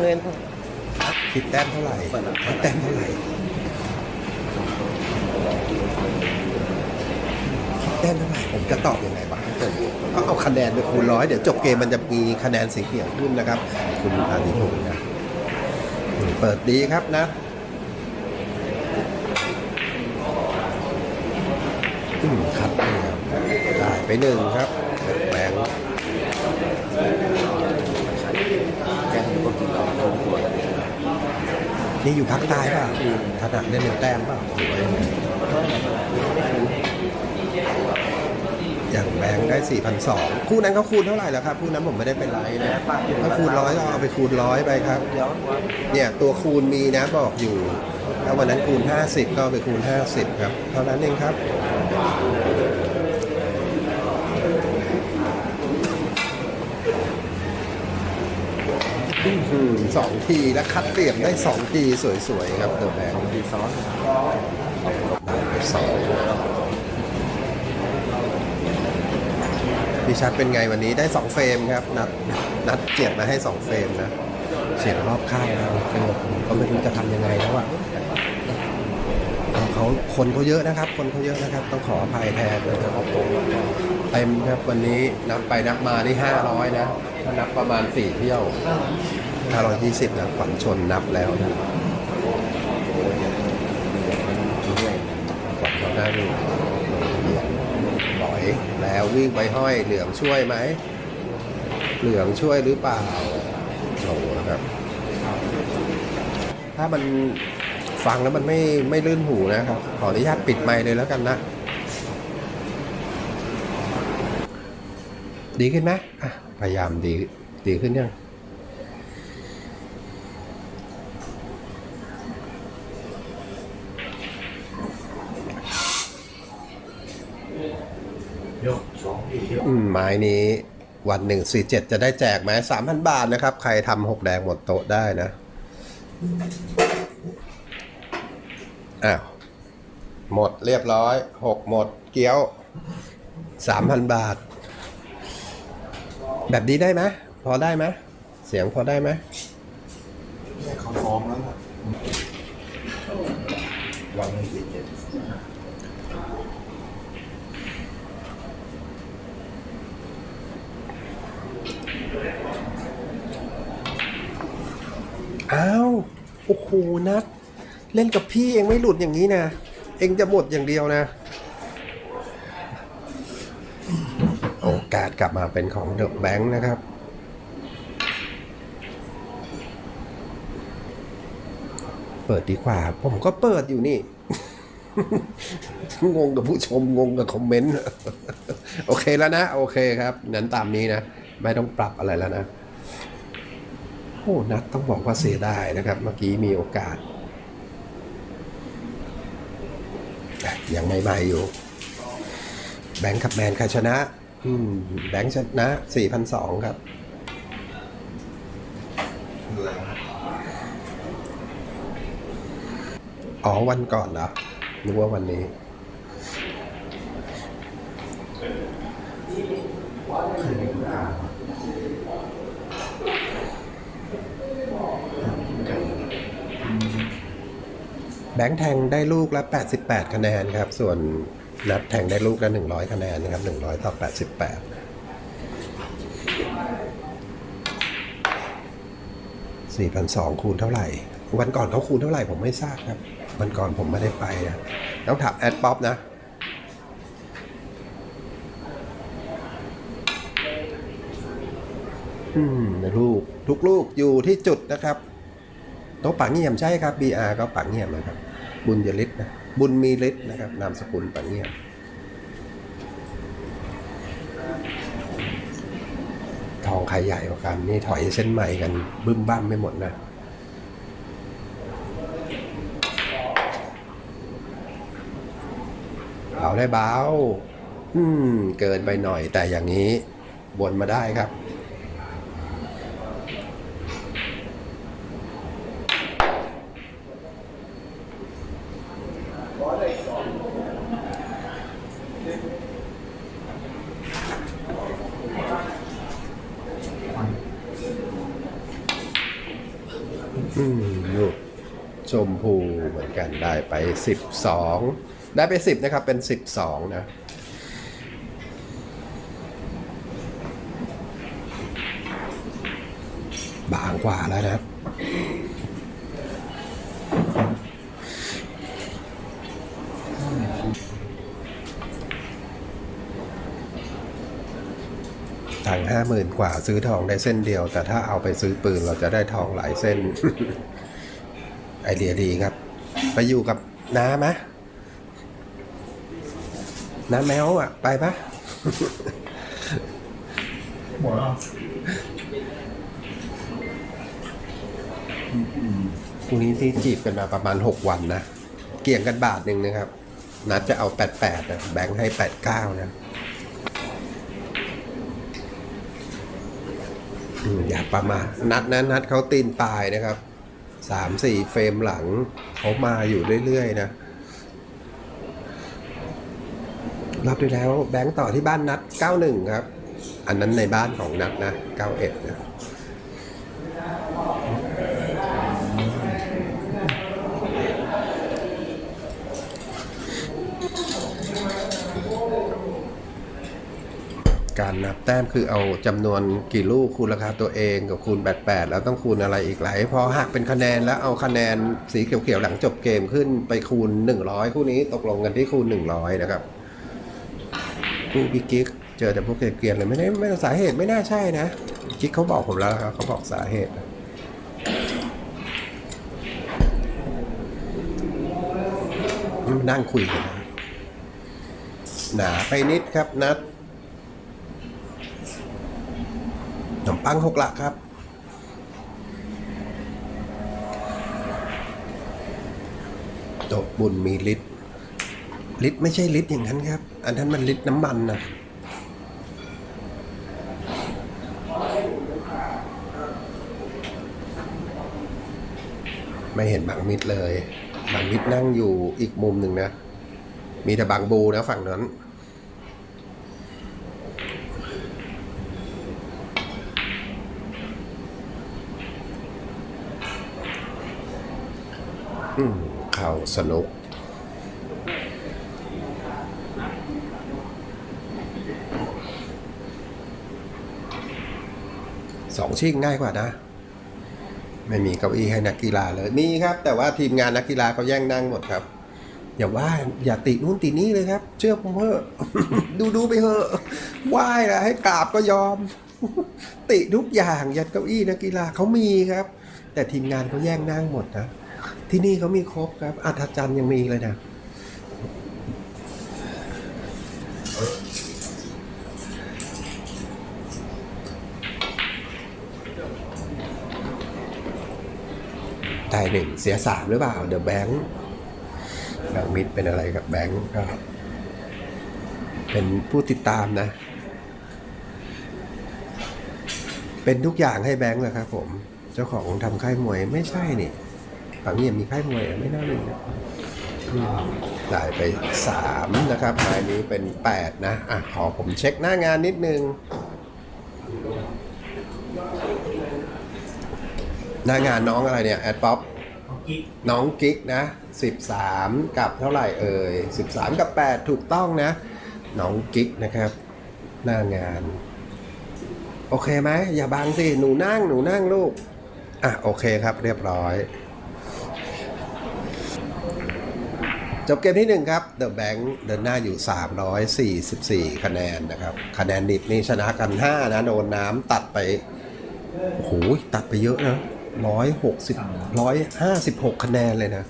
เงินคิดแต้มเท่าไหร่คิดแต้มเท่าไหร่คิดแต้มเท่าไหร่ผมจะตอบยังไงบ้างเกิดก็เอาคะแนนไปคูณร้อยเดี๋ยวจบเกมมันจะมีคะแนนสีเขียวขึ้นนะครับ คุณอาดิพงศ์นะเปิดดีครับนะอืมครับนี่ครับได้ไปหนึ่งครับแบงค์ แกงก็กินเราลงตัวนี่อยู่ภาคใต้ป่ะถนัดเล่นเป็นแต้มป่ะหรือว่ายังไงอย่างแบงค์ได้ 4,200 คู่นั้นเขาคูณเท่าไหร่แล้วครับ คู่นั้นผมไม่ได้เป็นไรนะถ้าคูณร้อยก็เอาไปคูณร้อยไปครับย้อนว่าเนี่ยตัวคูณมีนะบอกอยู่ ถ้าวันนั้นคูณ 50 ก็เอาไปคูณ 50 ครับ เท่านั้นเองครับ สองที และคัดเหลี่ยมได้สองทีสวยๆ ครับเดอะแบงค์ทีซ้อนสองดิชัดเป็นไงวันนี้ได้สองเฟรมครับ นัดนัดเจียดมาให้สองเฟรมนะ เสียงรอบข้างเราคือก็ไม่รู้จะทำยังไงแล้วอะเขาคนเขาเยอะนะครับ คนเขาเยอะนะครับ ต้องขออภัยแทนนะครับเต็มครับวันนี้นับไปนับมาได้ห้าร้อยนะ ถ้านับประมาณสี่เที่ยวห้าร้อยยี่สิบนะขวัญชนนับแล้วนะขวัญเขาได้ดูหลอยแล้ววิ่งไปห้อยเหลืองช่วยไหม เหลืองช่วยหรือเปล่าโอ้โหนะครับ ถ้ามันฟังแล้วมันไม่ไม่ลื่นหูนะครับ ขออนุญาตปิดไมค์เลยแล้วกันนะ ดีขึ้นไหมอะ พยายามดีดีขึ้นยังยกสองทีเดียวอืมไม้นี้วันหนึ่งสี่เจ็ดจะได้แจกไหมสามพันบาทนะครับ ใครทำหกแดงหมดโต๊ะได้นะ อ้าว หมดเรียบร้อยหกหมดเกี้ยวสามพันบาท แบบนี้ได้ไหมพอได้ไหมเสียงพอได้ไหมเขาฟ้องแล้ววันหนึ่งสี่เจ็ดอ้าวโอ้โหนัด เล่นกับพี่เองไม่หลุดอย่างนี้นะ เองจะหมดอย่างเดียวนะ โอ กาสกลับมาเป็นของเดอะแบงค์นะครับ เปิดดีกว่า ผมก็เปิดอยู่นี่ งงกับผู้ชม งงกับคอมเมนต์ โอเคแล้วนะ โอเคครับ นั้นตามนี้นะ ไม่ต้องปรับอะไรแล้วนะ โอ้นัดต้องบอกว่าเสียดายนะครับ เมื่อกี้มีโอกาส ยังไม่มาอยู่แบงค์กับแมนใครชนะ อืมแบงค์ชนะสี่พันสองครับ อ๋อวันก่อนเหรอนึกว่าวันนี้ แบงค์แทงได้ลูกละ 88 คะแนนครับ ส่วน นัดแทงได้ลูกละ100คะแนนนะครับ100ต่อ88 4,200คูณเท่าไหร่ วันก่อนเขาคูณเท่าไหร่ผมไม่ทราบครับ วันก่อนผมไม่ได้ไปนะต้องถามแอดป๊อปนะอืมลูกทุกลูกอยู่ที่จุดนะครับโต๊ะปังเงียมใช่ครับ BR ก็ปังเงียมนะครับ บุญยฤทธิ์นะบุญมีฤทธิ์นะครับ นามสกุลปังเงียมทองใครใหญ่กว่ากัน นี่ถอยเส้นใหม่กันบึ้มบ้ามไม่หมดนะเบาได้เบาอืม เกินไปหน่อยแต่อย่างนี้บนมาได้ครับ อืมลูกชมพูเหมือนกันได้ไปสิบสองได้ไปสิบนะครับ เป็นสิบสองนะ บางกว่าแล้วนะครับ ห้าหมื่นกว่าซื้อทองได้เส้นเดียว แต่ถ้าเอาไปซื้อปืนเราจะได้ทองหลายเส้น ไอเดียดีครับ ไปอยู่กับน้าไหมน้าแมวอะ ไปปะหมดแล้วพรุ่งนี้ที่จีบกันมาประมาณ6วันนะ เกี่ยงกันบาทหนึ่งนะครับ นัดจะเอา88นะแบงค์ให้89นะ อย่าประมาทนัดนั้นนัดเขาตีนตายนะครับสามสี่เฟรมหลังเขามาอยู่เรื่อยๆนะรอบที่แล้วแบงค์ต่อที่บ้านนัด 91 ครับ อันนั้นในบ้านของนัดนะ 91 นะ การนับแต้มคือเอาจำนวนกี่ลูกคูณราคาตัวเองกับคูณ 88 แล้วต้องคูณอะไรอีกหลายพอหักเป็นคะแนนแล้วเอาคะแนนสีเขียวๆหลังจบเกมขึ้นไปคูณ 100 คู่นี้ตกลงกันที่คูณ 100 นะครับคู่พี่กิ๊กเจอแต่พวกเกลียนเลยไม่ได้ไม่สาเหตุไม่น่าใช่นะกิ๊กเขาบอกผมแล้วครับเขาบอกสาเหตุนั่งคุยกันนะหนาไปนิดครับนัด ข นมปังหกหลักครับ โตะบุญมีลิตรลิตรไม่ใช่ลิตรอย่างนั้นครับ อันนั้นมันลิตรน้ำมันนะไม่เห็นบางมิดเลย บางมิดนั่งอยู่อีกมุมหนึ่งนะ มีแต่บางบูนะฝั่งนั้น เข่าสนุก สองชิงง่ายกว่านะ ไม่มีเก้าอี้ให้นักกีฬาเลยมีครับ แต่ว่าทีมงานนักกีฬาเขาแย่งนั่งหมดครับ อย่าว่าอย่าตินู่นตินี่เลยครับ เชื่อผมเถอะดูดูไปเถอะไหว้ละให้กราบก็ยอม ติทุกอย่างยันเก้าอี้นักกีฬาเขามีครับ แต่ทีมงานเขาแย่งนั่งหมดนะ ที่นี่เขามีครบครับ อัธจันทร์ยังมีเลยนะได้หนึ่งเสียสามหรือเปล่าเดอะแบงค์แบงค์มิดเป็นอะไรกับแบงค์ก็เป็นผู้ติดตามนะ เป็นทุกอย่างให้แบงค์นะครับผม เจ้าของทำค่ายมวยไม่ใช่นี่ ฝั่งนี้มีค่ายมวยเหรอไม่น่ามีนะอืมได้ไปสามนะครับรายนี้เป็นแปดนะ อะ ขอผมเช็คหน้างานนิดนึง หน้างานน้องอะไรเนี่ย แอดป๊อปน้องกิ๊กนะ 13 กับเท่าไหร่เอ่ย 13 กับ 8 ถูกต้องนะ น้องกิ๊กนะครับ หน้างาน โอเคไหมอย่าบังสิ หนูนั่ง หนูนั่งลูก อะ โอเคครับเรียบร้อย จบเกมที่ 1 ครับ The Bank เดินหน้าอยู่ 344 คะแนนนะครับ คะแนนดิบนี่ชนะกัน 5 นะโดนน้ำตัดไปโอ้โหตัดไปเยอะนะร้อยหกสิบร้อยห้าสิบหกคะแนนเลยนะ